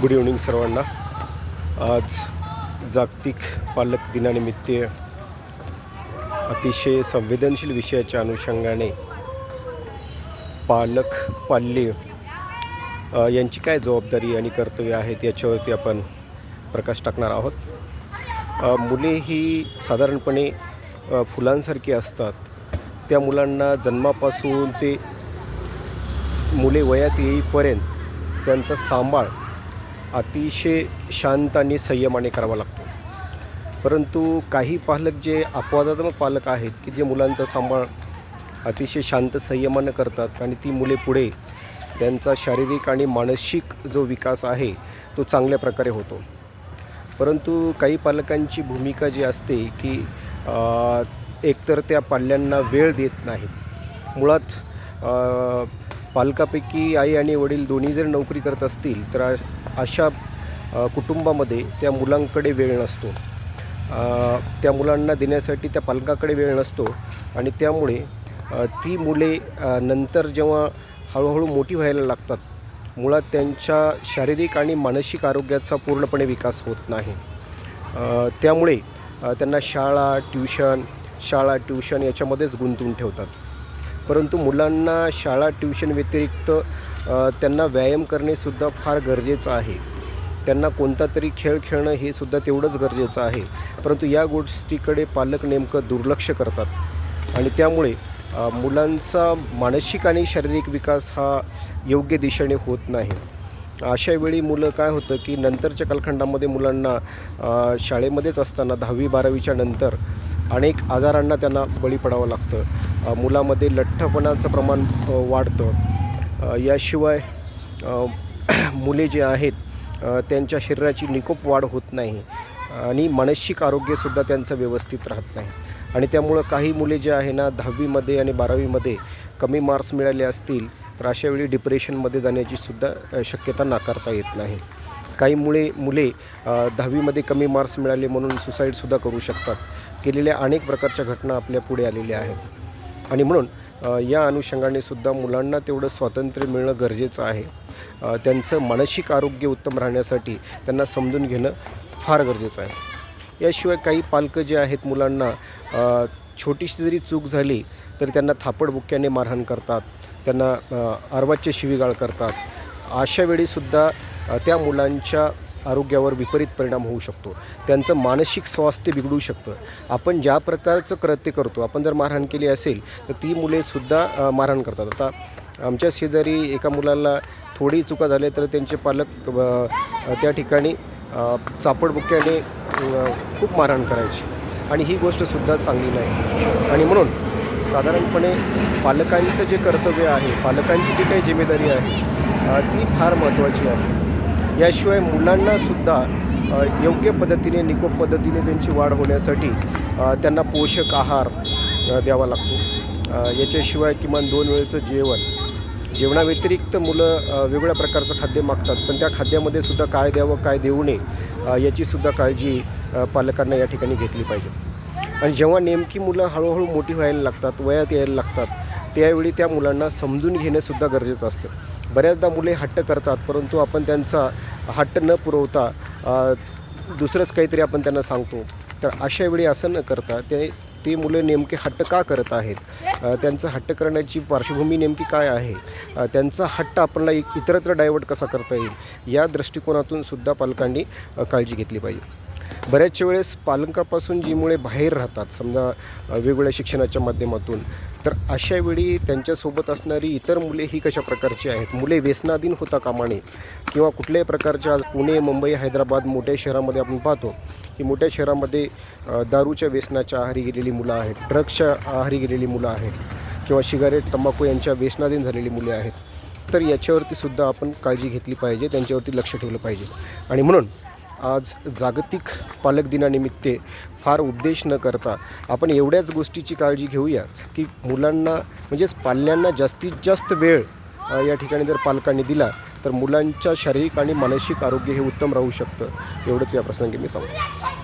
Good evening सर्वांना. आज जागतिक पालक दिनानिमित्त अतिशय संवेदनशील विषयाच्या अनुषंगाने पालक पाल्य यांची काय जबाबदारी आणि कर्तव्य आहेत याच्यावरती आपण प्रकाश टाकणार आहोत. मुले ही साधारणपणे फुलांसारखी असतात. त्या मुलांना जन्मापासून ते मुले वयात येईपर्यंत त्यांचा सांभाळ अतिशय शांत आणि संयमाने करावा लागतो. परंतु काही पालक जे अपवादात्मक पालक आहेत की जे मुलांचा सांभाळ अतिशय शांत संयमानं करतात आणि ती मुले पुढे त्यांचा शारीरिक आणि मानसिक जो विकास आहे तो चांगल्या प्रकारे होतो. परंतु काही पालकांची भूमिका जी असते की एकतर त्या पाल्यांना वेळ देत नाहीत. मुळात पालकापैकी आई आणि वडील दोन्ही जर नोकरी करत असतील तर अशा कुटुंबामध्ये त्या मुलांकडे वेळ नसतो. त्या मुलांना देण्यासाठी त्या पालकाकडे वेळ नसतो आणि त्यामुळे ती मुले नंतर जेव्हा हळूहळू मोठी व्हायला लागतात मुळात त्यांच्या शारीरिक आणि मानसिक आरोग्याचा पूर्णपणे विकास होत नाही. त्यामुळे त्यांना शाळा ट्युशन शाळा ट्युशन याच्यामध्येच गुंतवून ठेवतात. परंतु मुलांना शाळा ट्युशन व्यतिरिक्त त्यांना व्यायाम करणेसुद्धा फार गरजेचं आहे. त्यांना कोणता तरी खेळ खेळणं हे सुद्धा तेवढंच गरजेचं आहे. परंतु या गोष्टीकडे पालक नेमकं दुर्लक्ष करतात. आणि त्यामुळे मुलांचा मानसिक आणि शारीरिक विकास हा योग्य दिशेने होत नाही. अशा वेळी मुलं काय होतं की नंतरच्या कालखंडामध्ये मुलांना शाळेमध्येच असताना दहावी बारावीच्या नंतर अनेक आजारांना त्यांना बळी पडावं लागतं. मुलामध्ये लठ्ठपणाचं प्रमाण वाढतं. याशिवाय मुले जे आहेत त्यांच्या शरीराची निकोप वाढ होत नाही आणि मानसिक आरोग्यसुद्धा त्यांचं व्यवस्थित राहत नाही. आणि त्यामुळं काही मुले जे आहे ना दहावीमध्ये आणि बारावीमध्ये कमी मार्क्स मिळाले असतील तर अशावेळी डिप्रेशनमध्ये जाण्याची सुद्धा शक्यता नाकारता येत नाही. काही मुले मुले दहावीमध्ये कमी मार्क्स मिळाले म्हणून सुसाईडसुद्धा करू शकतात. केलेल्या अनेक प्रकारच्या घटना आपल्या पुढे आलेल्या आहेत. आणि म्हणून या अनुषंगाने सुद्धा मुलांना तेवढं स्वातंत्र्य मिळणं गरजेचं आहे. त्यांचं मानसिक आरोग्य उत्तम राहण्यासाठी त्यांना समजून घेणं फार गरजेचं आहे. याशिवाय काही पालकं जे आहेत मुलांना छोटीशी जरी चूक झाली तरी त्यांना थापडबुक्क्याने मारहाण करतात त्यांना अर्वाच्य शिवीगाळ करतात. अशा वेळीसुद्धा त्या मुलांच्या आरोग्यावर विपरीत परिणाम होऊ शकतो. त्यांचं मानसिक स्वास्थ्य बिघडू शकतं. आपण ज्या प्रकारचं कृत्य करतो आपण जर मारहाण केली असेल तर ती मुलेसुद्धा मारहाण करतात. आता आमच्या शेजारी एका मुलाला थोडी चुका झाल्या तर त्यांचे पालक त्या ठिकाणी चापडबुक्याने खूप मारहाण करायची. आणि ही गोष्टसुद्धा चांगली नाही. आणि म्हणून साधारणपणे पालकांचं जे कर्तव्य आहे पालकांची जी काही जिम्मेदारी आहे ती फार महत्त्वाची आहे. याशिवाय मुलांनासुद्धा योग्य पद्धतीने निकोप पद्धतीने त्यांची वाढ होण्यासाठी त्यांना पोषक आहार द्यावा लागतो. याच्याशिवाय किमान दोन वेळेचं जेवण. जेवणाव्यतिरिक्त मुलं वेगवेगळ्या प्रकारचं खाद्य मागतात पण त्या खाद्यामध्ये सुद्धा काय द्यावं काय देऊ नये याचीसुद्धा काळजी पालकांना या ठिकाणी घेतली पाहिजे. आणि जेव्हा नेमकी मुलं हळूहळू मोठी व्हायला लागतात वयात यायला लागतात त्यावेळी त्या मुलांना समजून घेणंसुद्धा गरजेचं असतं. बऱ्याचदा मुले हट्ट करतात परंतु आपण त्यांचा हट्ट न पुरवता दुसरंच काहीतरी आपण त्यांना सांगतो. तर अशा वेळी असं न करता ते ते मुलं नेमके हट्ट का करत आहेत? त्यांचं हट्ट करण्याची पार्श्वभूमी नेमकी काय आहे? त्यांचा हट्ट आपल्याला इतरत्र डायवर्ट कसा करता येईल? या दृष्टिकोनातून सुद्धा पालकांनी काळजी घेतली पाहिजे. बऱ्याचशा वेळेस पालकापासून जी मुळे बाहेर राहतात समजा वेगवेगळ्या शिक्षणाच्या माध्यमातून. तर अशा वेळी त्यांच्यासोबत असणारी इतर मुले ही कशा प्रकारची आहेत? मुले व्यसनाधीन होता कामाने किंवा कुठल्याही प्रकारच्या आज पुणे मुंबई हैदराबाद मोठ्या शहरामध्ये आपण पाहतो की मोठ्या शहरामध्ये दारूच्या व्यसनाच्या आहारी गेलेली मुलं आहेत ड्रग्सच्या आहारी गेलेली मुलं आहेत किंवा सिगारेट तंबाखू यांच्या व्यसनाधीन झालेली मुले आहेत. तर याच्यावरती सुद्धा आपण काळजी घेतली पाहिजे त्यांच्यावरती लक्ष ठेवलं पाहिजे. आणि म्हणून आज जागतिक पालक दिनानिमित्त फार उपदेश न करता आपण एवढ्याच गोष्टीची काळजी घेऊया की मुलांना म्हणजेच पाल्यांना जास्तीत जास्त वेळ या ठिकाणी जर पालकांनी दिला तर मुलांच्या शारीरिक आणि मानसिक आरोग्य हे उत्तम राहू शकतं. एवढंच या प्रसंगी मी सांगतो.